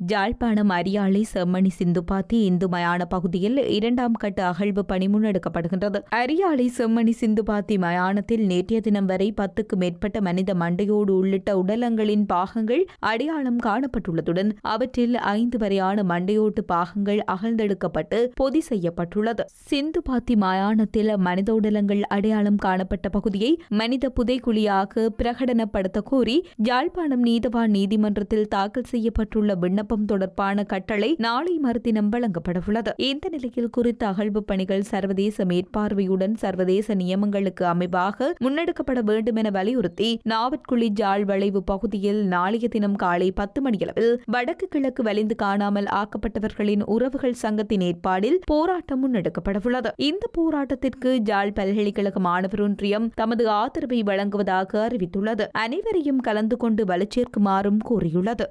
ஜாழ்ப்பாணம் அரியாலை செம்மணி சிந்துபாத்தி இந்து மயான பகுதியில் இரண்டாம் கட்ட அகழ்வு பணி முன்னெடுக்கப்படுகின்றது அரியாலை செம்மணி சிந்துபாத்தி மயானத்தில் நேற்றைய தினம் வரை பத்துக்கு மேற்பட்ட மனித மண்டையோடு உள்ளிட்ட உடலங்களின் பாகங்கள் அடையாளம் காணப்பட்டுள்ளதுடன் அவற்றில் ஐந்து வரையான மண்டையோட்டு பாகங்கள் அகழ்ந்தெடுக்கப்பட்டு பொதி செய்யப்பட்டுள்ளது. சிந்துபாத்தி மயானத்தில் மனித உடலங்கள் அடையாளம் காணப்பட்ட பகுதியை மனித புதைக்குழியாக பிரகடனப்படுத்த கோரி யாழ்ப்பாணம் நீதவான் நீதிமன்றத்தில் தாக்கல் செய்யப்பட்டுள்ள விண்ணப்பம் தொடர்பான கட்டளை நாளை மறுதினம் வழங்கப்படவுள்ளது. இந்த நிலையில் குறித்த அகழ்வு பணிகள் சர்வதேச மேற்பார்வையுடன் சர்வதேச நியமங்களுக்கு அமைவாக முன்னெடுக்கப்பட வேண்டும் என வலியுறுத்தி நாவற்குழி ஜாழ் வளைவு பகுதியில் நாளைய தினம் காலை பத்து மணியளவில் வடக்கு கிழக்கு வலிந்து காணாமல் ஆக்கப்பட்டவர்களின் உறவுகள் சங்கத்தின் ஏற்பாடில் போராட்டம் முன்னெடுக்கப்படவுள்ளது. இந்த போராட்டத்திற்கு ஜாழ் பல்கலைக்கழக மாணவர் ஒன்றியம் தமது ஆதரவை வழங்குவதாக அறிவித்துள்ளது. அனைவரையும் கலந்து கொண்டு வலுச்சேர்க்குமாறும் கூறியுள்ளது.